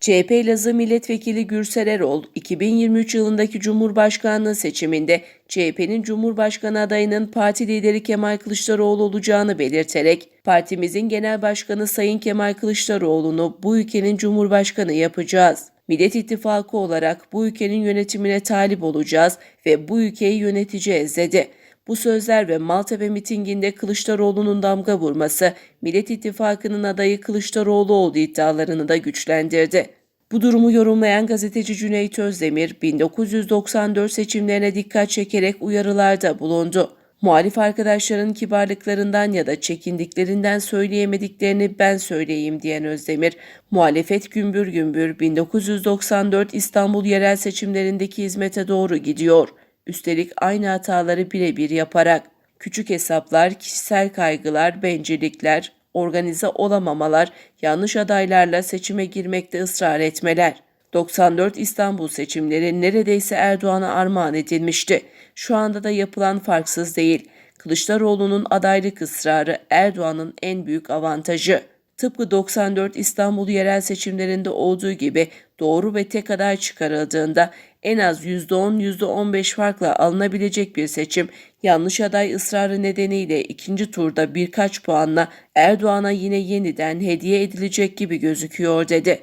CHP Elazığ Milletvekili Gürsel Erol, 2023 yılındaki Cumhurbaşkanlığı seçiminde CHP'nin Cumhurbaşkanı adayının parti lideri Kemal Kılıçdaroğlu olacağını belirterek, partimizin genel başkanı Sayın Kemal Kılıçdaroğlu'nu bu ülkenin Cumhurbaşkanı yapacağız. Millet İttifakı olarak bu ülkenin yönetimine talip olacağız ve bu ülkeyi yöneteceğiz dedi. Bu sözler ve Maltepe mitinginde Kılıçdaroğlu'nun damga vurması Millet İttifakı'nın adayı Kılıçdaroğlu olduğu iddialarını da güçlendirdi. Bu durumu yorumlayan gazeteci Cüneyt Özdemir 1994 seçimlerine dikkat çekerek uyarılarda bulundu. Muhalif arkadaşların kibarlıklarından ya da çekindiklerinden söyleyemediklerini ben söyleyeyim diyen Özdemir, muhalefet gümbür gümbür 1994 İstanbul yerel seçimlerindeki hizmete doğru gidiyor. Üstelik aynı hataları birebir yaparak küçük hesaplar, kişisel kaygılar, bencillikler, organize olamamalar, yanlış adaylarla seçime girmekte ısrar etmeler. 94 İstanbul seçimleri neredeyse Erdoğan'a armağan edilmişti. Şu anda da yapılan farksız değil. Kılıçdaroğlu'nun adaylık ısrarı Erdoğan'ın en büyük avantajı. Tıpkı 94 İstanbul yerel seçimlerinde olduğu gibi doğru ve tek aday çıkarıldığında en az %10 %15 farkla alınabilecek bir seçim yanlış aday ısrarı nedeniyle ikinci turda birkaç puanla Erdoğan'a yine yeniden hediye edilecek gibi gözüküyor dedi.